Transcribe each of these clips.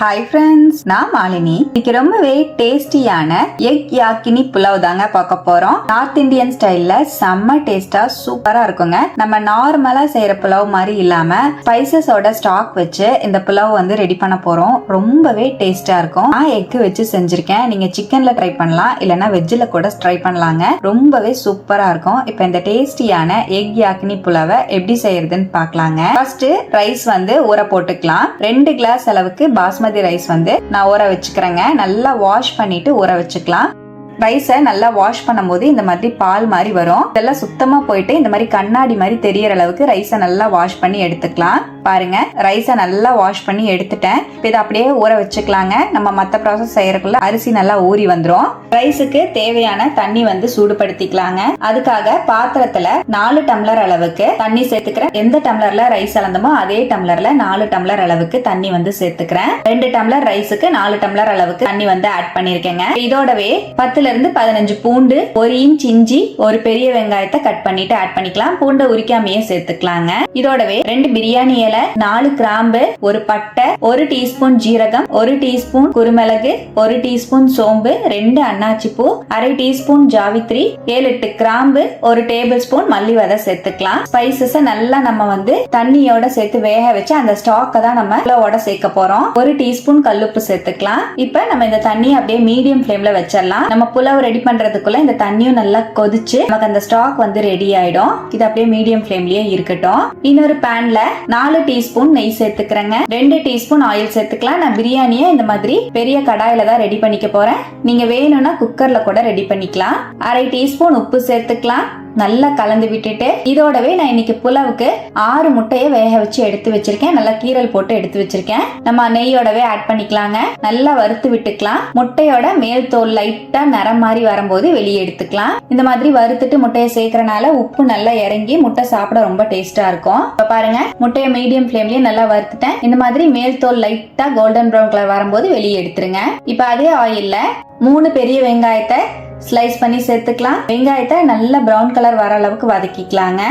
Hi friends நான் மாலினி. இன்னைக்கு ரொம்பவே டேஸ்டியான எக் யாக்கினி புலாவ் தாங்க பார்க்க போறோம். நார்த் இந்தியன் ஸ்டைல்ல செம்ம டேஸ்டா சூப்பரா இருக்குங்க. நம்ம நார்மலா செய்யற புலாவ் மாதிரி இல்லாம ஸ்பைசஸோட ஸ்டாக் வச்சு இந்த புலாவ் வந்து ரெடி பண்ண போறோம். ரொம்பவே டேஸ்டா இருக்கும். நான் எக் வச்சு செஞ்சிருக்கேன். நீங்க சிக்கன்ல ட்ரை பண்ணலாம். இல்லனா வெஜ்ஜில் கூட ட்ரை பண்ணலாங்க. ரொம்பவே சூப்பரா இருக்கும். இப்போ இந்த டேஸ்டியான எக் யாக்கினி புலாவை எப்படி செய்யறதுன்னு பார்க்கலாங்க. ஃபர்ஸ்ட் ரைஸ் வந்து ஊற போட்டுக்கலாம். ரெண்டு கிளாஸ் அளவுக்கு பாஸ்மதி ரைஸ் வந்து நான் ஊற வச்சுக்கிறேங்க. நல்லா வாஷ் பண்ணிட்டு ஊற வச்சுக்கலாம். ரைஸை நல்லா வாஷ் பண்ணும்போது இந்த மாதிரி பால் மாதிரி வரும். இதெல்லாம் சுத்தமா போயிட்டு இந்த மாதிரி கண்ணாடி மாதிரி தெரியற அளவுக்கு ரைஸை நல்லா வாஷ் பண்ணி எடுத்துக்கலாம். பாருங்க ரைஸை நல்லா வாஷ் பண்ணி எடுத்துட்டேன். இப்போ இதை அப்படியே ஊற வச்சுக்கலாங்க. நம்ம மற்ற ப்ராசஸ் செய்யறதுக்குள்ள அரிசி நல்லா ஊறி வந்துடும் ரைஸுக்கு தேவையான தண்ணி வந்து சூடுபடுத்திக்கலாங்க. அதுக்காக பாத்திரத்துல நாலு டம்ளர் அளவுக்கு தண்ணி சேர்த்துக்கிறேன். எந்த டம்ளர்ல ரைஸ் அளந்தமோ அதே டம்ளர்ல நாலு டம்ளர் அளவுக்கு தண்ணி வந்து சேர்த்துக்கிறேன். ரெண்டு டம்ளர் ரைஸுக்கு நாலு டம்ளர் அளவுக்கு தண்ணி வந்து ஆட் பண்ணிருக்கேங்க. இதோடவே பத்துல இருந்து பதினஞ்சு பூண்டு ஒரு இன்ச் இஞ்சி ஒரு பெரிய வெங்காயத்தை கட் பண்ணிட்டு ஆட் பண்ணிக்கலாம். பூண்டை உரிக்காமையே சேர்த்துக்கலாங்க. இதோடவே ரெண்டு பிரியாணி இலை நாலு கிராம்பு ஒரு பட்டை ஒரு டீஸ்பூன் ஜீரகம் ஒரு டீஸ்பூன் குருமிளகு ஒரு டீஸ்பூன் சோம்பு ரெண்டு அன்னாச்சி பூ அரை டீஸ்பூன் ஜாவித்ரி ஏழு எட்டு கிராம்பு ஒரு டேபிள் ஸ்பூன் மல்லி விதை சேர்த்துக்கலாம். ஸ்பைசஸ் நல்லா நம்ம வந்து தண்ணியோட சேர்த்து வேக வச்சு அந்த ஸ்டாக்கை தான் நம்ம புலாவோட சேர்க்க போறோம். ஒரு டீஸ்பூன் கல்லுப்பு சேர்த்துக்கலாம். இப்ப நம்ம இந்த தண்ணியை அப்படியே மீடியம் ஃப்ளேம்ல வச்சிடலாம். நம்ம புலாவ் ரெடி பண்றதுக்குள்ள இந்த தண்ணியும் நல்லா கொதிச்சு நமக்கு அந்த ஸ்டாக் வந்து ரெடி ஆயிடும். இது அப்படியே மீடியம் ஃப்ளேம்லயே இருக்கட்டும். இன்னொரு பேன்ல நாலு டீஸ்பூன் நெய் சேர்த்துக்கிறேங்க. ரெண்டு டீஸ்பூன் ஆயில் சேர்த்துக்கலாம். நான் பிரியாணியை இந்த மாதிரி பெரிய கடாயில தான் ரெடி பண்ணிக்க போறேன். நீங்க வேணும்னா குக்கர்ல கூட ரெடி பண்ணிக்கலாம். அரை டீஸ்பூன் உப்பு சேர்த்துக்கலாம். நல்லா கலந்து விட்டுட்டு இதோடவே நான் இன்னைக்கு புலாவுக்கு ஆறு முட்டையை வேக வச்சு எடுத்து வச்சிருக்கேன். நல்லா கீரல் போட்டு எடுத்து வச்சிருக்கேன். நம்ம நெய்யோடவே ஆட் பண்ணிக்கலாங்க. நல்லா வறுத்து விட்டுக்கலாம். முட்டையோட மேல் தோல் லைட்டா நிறம் மாதிரி வரும்போது வெளியே எடுத்துக்கலாம். இந்த மாதிரி வறுத்துட்டு முட்டையை சேர்க்கறனால உப்பு நல்லா இறங்கி முட்டை சாப்பிட ரொம்ப டேஸ்டா இருக்கும். இப்ப பாருங்க முட்டையை மீடியம் ஃபிளேம்லயே நல்லா வறுத்துட்டேன். இந்த மாதிரி மேல் தோல் லைட்டா கோல்டன் ப்ரௌன் கலர் வரும்போது வெளியே எடுத்துருங்க. இப்ப அதே ஆயில்ல மூணு பெரிய வெங்காயத்தை ஸ்லைஸ் பண்ணி சேர்த்துக்கலாம். வெங்காயத்தை நல்ல ப்ரௌன் கலர் வர அளவுக்கு வதக்கிக்கலாங்க.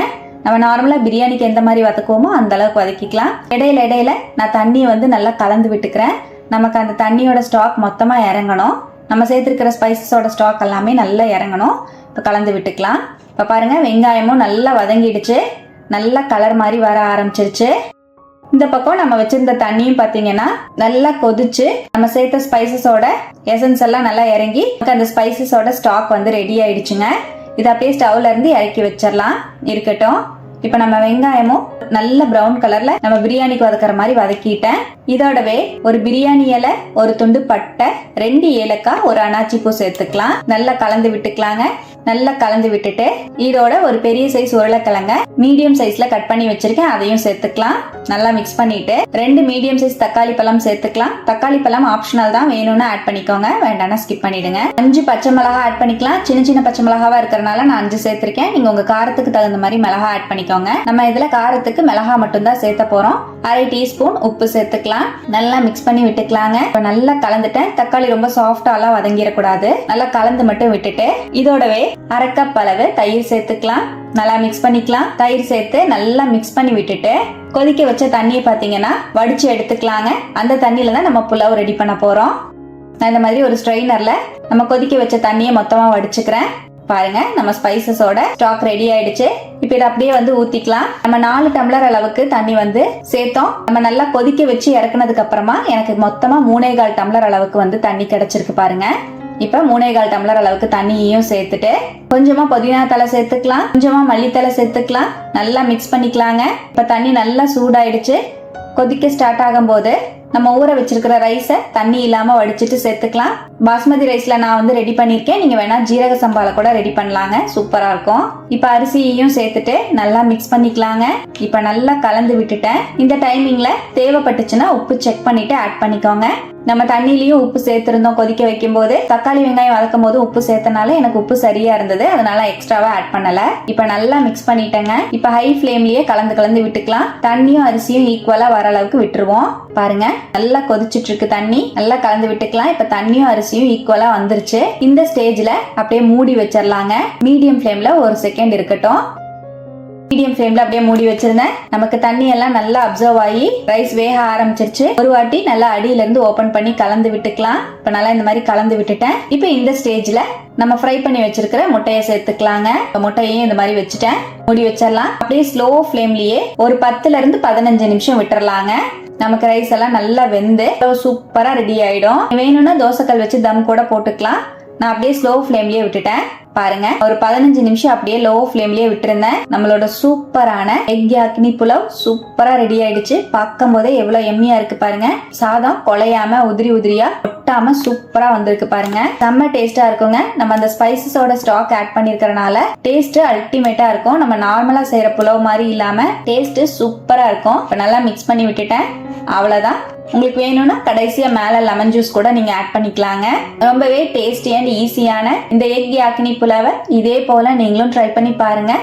நம்ம நார்மலாக பிரியாணிக்கு எந்த மாதிரி வதக்குவோமோ அந்த அளவுக்கு வதக்கிக்கலாம். இடையில இடையில நான் தண்ணியை வந்து நல்லா கலந்து விட்டுக்கிறேன். நமக்கு அந்த தண்ணியோட ஸ்டாக் மொத்தமாக இறங்கணும். நம்ம சேர்த்துருக்கிற ஸ்பைசஸோட ஸ்டாக் எல்லாமே நல்லா இறங்கணும். இப்போ கலந்து விட்டுக்கலாம். இப்போ பாருங்கள் வெங்காயமும் நல்லா வதங்கிடுச்சு. நல்லா கலர் மாதிரி வர ஆரம்பிச்சிருச்சு. இந்த பக்கம் நம்ம வச்சிருந்த தண்ணியும் பார்த்தீங்கன்னா நல்லா கொதிச்சு நம்ம சேர்த்த ஸ்பைசஸோட எசன்ஸ் எல்லாம் நல்லா இறங்கி அந்த ஸ்பைசஸோட ஸ்டாக் வந்து ரெடி ஆயிடுச்சுங்க. இதை அப்படியே ஸ்டவ்ல இருந்து இறக்கி வச்சிடலாம் இருக்கட்டும். இப்போ நம்ம வெங்காயமும் நல்ல ப்ரௌன் கலர்ல நம்ம பிரியாணிக்கு வதக்குற மாதிரி வதக்கிட்டேன். இதோடவே ஒரு பிரியாணி இலை ஒரு துண்டு பட்டை ரெண்டு ஏலக்காய் ஒரு அனாச்சி பூ சேர்த்துக்கலாம். நல்லா கலந்து விட்டுக்கலாங்க. நல்லா கலந்து விட்டுட்டு இதோட ஒரு பெரிய சைஸ் உருளைக்கிழங்க மீடியம் சைஸ்ல கட் பண்ணி வச்சிருக்கேன். அதையும் சேர்த்துக்கலாம். நல்லா மிக்ஸ் பண்ணிட்டு ரெண்டு மீடியம் சைஸ் தக்காளி பழம் சேர்த்துக்கலாம். தக்காளி பழம் ஆப்ஷனல் தான். வேணும்னு ஆட் பண்ணிக்கோங்க. வேண்டாம்னா ஸ்கிப் பண்ணிடுங்க. அஞ்சு பச்சை மிளகா ஆட் பண்ணிக்கலாம். சின்ன சின்ன பச்சை மிளகாவா இருக்கிறனால நான் அஞ்சு சேர்த்திருக்கேன். நீங்க உங்க காரத்துக்கு தகுந்த மாதிரி மிளகா ஆட் பண்ணிக்கோங்க. நம்ம இதுல காரத்துக்கு மிளகா மட்டும் தான் சேர்த்த போறோம். அரை டீஸ்பூன் உப்பு சேர்த்துக்கலாம். நல்லா மிக்ஸ் பண்ணி விட்டுக்கலாங்க. இப்போ நல்லா கலந்துட்டேன். தக்காளி ரொம்ப சாஃப்டாலாம் வதங்கிடக்கூடாது. நல்லா கலந்து மட்டும் விட்டுட்டு இதோடவே அரை கப் அளவு தயிர் சேர்த்துக்கலாம். நல்லா மிக்ஸ் பண்ணிக்கலாம். தயிர் சேர்த்து நல்லா மிக்ஸ் பண்ணி விட்டுட்டு கொதிக்க வச்ச தண்ணியை பார்த்தீங்கன்னா வடிச்சு எடுத்துக்கலாங்க. அந்த தண்ணியில தான் நம்ம புலாவ் ரெடி பண்ண போறோம். நான் இந்த மாதிரி ஒரு ஸ்ட்ரெயினர்ல நம்ம கொதிக்க வச்ச தண்ணியை மொத்தமா வடிச்சுக்கிறேன். பாருங்க நம்ம ஸ்பைசஸோட ஸ்டாக் ரெடி ஆயிடுச்சு. இப்போ இதை அப்படியே வந்து ஊத்திக்கலாம். நம்ம நாலு டம்ளர் அளவுக்கு தண்ணி வந்து சேர்த்தோம். நம்ம நல்லா கொதிக்க வச்சு இறக்குனதுக்கு அப்புறமா எனக்கு மொத்தமா மூணே கால் டம்ளர் அளவுக்கு வந்து தண்ணி கிடைச்சிருக்கு பாருங்க. இப்போ மூணே கால் டம்ளர் அளவுக்கு தண்ணியையும் சேர்த்துட்டு கொஞ்சமா புதினா தலை சேர்த்துக்கலாம். கொஞ்சமா மல்லித்தலை சேர்த்துக்கலாம். நல்லா மிக்ஸ் பண்ணிக்கலாங்க. இப்போ தண்ணி நல்லா சூடாயிடுச்சு. கொதிக்க ஸ்டார்ட் ஆகும்போது நம்ம ஊற வச்சிருக்கிற ரைஸை தண்ணி இல்லாம வடிச்சிட்டு சேர்த்துக்கலாம். பாஸ்மதி ரைஸ்ல நான் வந்து ரெடி பண்ணிருக்கேன். நீங்க வேணா ஜீரக சம்பால கூட ரெடி பண்ணலாங்க. சூப்பரா இருக்கும். இப்ப அரிசியையும் சேர்த்துட்டு நல்லா மிக்ஸ் பண்ணிக்கலாங்க. இப்ப நல்லா கலந்து விட்டுட்டேன். இந்த டைமிங்ல தேவைப்பட்டுச்சுன்னா உப்பு செக் பண்ணிட்டு ஆட் பண்ணிக்கோங்க. நம்ம தண்ணிலையும் உப்பு சேர்த்திருந்தோம். கொதிக்க வைக்கும் போது தக்காளி வெங்காயம் வதக்கும் போது உப்பு சேர்த்தனால எனக்கு உப்பு சரியா இருந்தது. அதனால எக்ஸ்ட்ராவா ஆட் பண்ணல. இப்ப நல்லா மிக்ஸ் பண்ணிட்டேங்க. இப்ப ஹை ஃபிளேம்லயே கலந்து கலந்து விட்டுக்கலாம். தண்ணியும் அரிசியும் ஈக்குவலா வர அளவுக்கு விட்டுருவோம். பாருங்க. நல்லா கொதிச்சுட்டு இருக்கு தண்ணி. நல்லா கலந்து விட்டுக்கலாம். இப்ப தண்ணியும் அரிசியும் ஈக்குவலா வந்துருச்சு. இந்த ஸ்டேஜ்ல அப்படியே மூடி வச்சிடலாங்க மீடியம் ஃபிளேம்ல ஒரு செகண்ட் இருக்கட்டும். மீடியம் ஃப்ளேம்ல அப்படியே மூடி வச்சிருந்தேன். நமக்கு தண்ணி எல்லாம் நல்லா அப்சர்வ் ஆகி ரைஸ் வேக ஆரம்பிச்சிருச்சு. ஒரு வாட்டி நல்லா அடியில இருந்து ஓபன் பண்ணி கலந்து விட்டுக்கலாம். இப்ப நல்லா இந்த மாதிரி கலந்து விட்டுட்டேன். இப்போ இந்த ஸ்டேஜ்ல நம்ம ஃப்ரை பண்ணி வச்சிருக்கிற முட்டையை சேர்த்துக்கலாங்க. முட்டையையும் இந்த மாதிரி வச்சுட்டேன். மூடி வச்சிடலாம். அப்படியே ஸ்லோ ஃப்ளேம்லயே ஒரு பத்துல இருந்து பதினஞ்சு நிமிஷம் விட்டுறலாங்க. நமக்கு ரைஸ் எல்லாம் நல்லா வெந்து சூப்பரா ரெடி ஆயிடும். வேணும்னா தோசைக்கல் வச்சு தம் கூட போட்டுக்கலாம். நான் அப்படியே ஸ்லோ ஃப்ளேம்லயே விட்டுட்டேன். பாருங்க ஒரு பதினஞ்சு நிமிஷம் அப்படியே லோ ஃப்ளேம்லயே விட்டுருந்தேன். நம்மளோட சூப்பரான எக் யாக்னி புலவ் சூப்பரா ரெடி ஆயிடுச்சு. பார்க்கும் போதே எவ்வளவு எம்மியா இருக்கு பாருங்க. சாதம் கொலையாம உதிரி உதிரியா ஒட்டாம சூப்பரா வந்திருக்கு பாருங்க. செம்ம டேஸ்டா இருக்குங்க. நம்ம அந்த ஸ்பைசஸோட ஸ்டாக் ஆட் பண்ணிருக்கறனால டேஸ்ட் அல்டிமேட்டா இருக்கும். நம்ம நார்மலா செய்யற புலவு மாதிரி இல்லாம டேஸ்ட் சூப்பரா இருக்கும். இப்ப நல்லா மிக்ஸ் பண்ணி விட்டுட்டேன். அவ்வளவுதான். உங்களுக்கு வேணும்னா கடைசியா மேல லெமன் ஜூஸ் கூட நீங்க ஆட் பண்ணிக்கலாங்க. ரொம்பவே டேஸ்டி அண்ட் ஈஸியான இந்த எக் யாக்கினி புலாவை இதே போல நீங்களும் ட்ரை பண்ணி பாருங்க.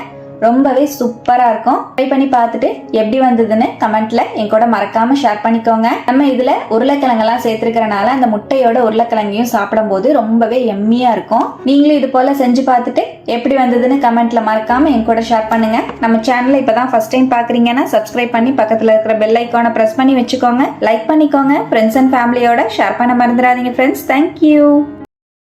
ரொம்பவே சூப்பரா இருக்கும். ட்ரை பண்ணி பார்த்துட்டு எப்படி வந்ததுன்னு கமெண்ட்ல என் கூட மறக்காம ஷேர் பண்ணிக்கோங்க. நம்ம இதுல உருளைக்கிழங்கெல்லாம் சேர்த்துருக்கறனால அந்த முட்டையோட உருளைக்கிழங்கையும் சாப்பிடும்போது ரொம்பவே எம்மியா இருக்கும். நீங்களும் இது போல செஞ்சு பார்த்துட்டு எப்படி வந்ததுன்னு கமெண்ட்ல மறக்காம என் கூட ஷேர் பண்ணுங்க. நம்ம சேனலை இப்பதான் ஃபர்ஸ்ட் டைம் பாக்குறீங்கன்னா சப்ஸ்கிரைப் பண்ணி பக்கத்துல இருக்கிற பெல் ஐக்கானை பிரஸ் பண்ணி வச்சுக்கோங்க. லைக் பண்ணிக்கோங்க. ஃப்ரெண்ட்ஸ் அண்ட் ஃபேமிலியோட ஷேர் பண்ண மறந்துடாதீங்க ஃப்ரெண்ட்ஸ் தேங்க்யூ